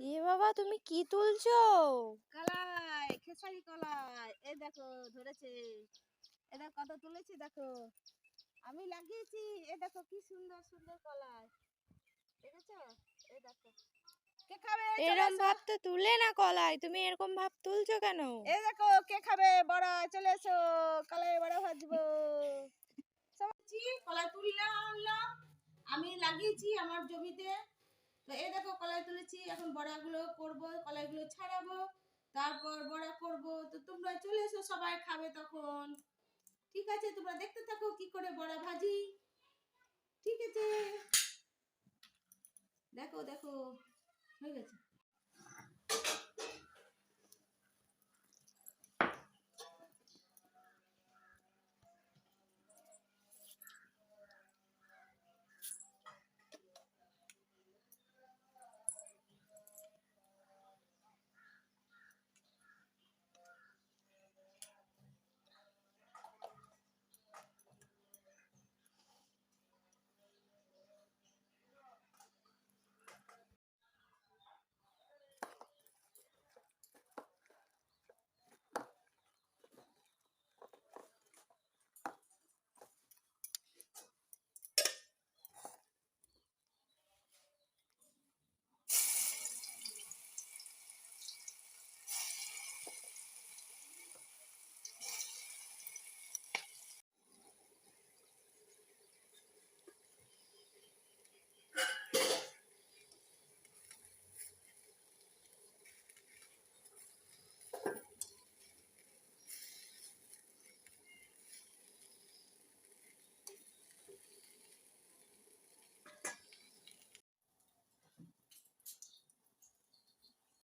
এ বাবা তুমি কি তুলছো? কলাই খেসারি কলাই। এই দেখো ধরেছে। এ দেখো কত তুলেছি দেখো। আমি লাগিয়েছি। এ দেখো কি সুন্দর সুন্দর কলাই। দেখেছ? এই দেখো। কে খাবে? এরম ভাব তো তুলে না কলাই। তুমি এরকম ভাব তুলছো কেন? এই দেখো কে খাবে? বড়া চলে এসো। কলাই বড়া ভাজবো। সবাই কলাই তুললাম আমি লাগিয়েছি আমার জমিতে। তো এই দেখো কলাই তুলেছি, এখন বড়াগুলো করব, কলাইগুলো ছাড়াবো, তারপর বড়া করব, তো তোমরা চলে এসো, সবাই খাবে তখন। ঠিক আছে, তোমরা দেখতে থাকো কি করে বড়া ভাজি। ঠিক আছে। দেখো দেখো, হয়ে গেছে।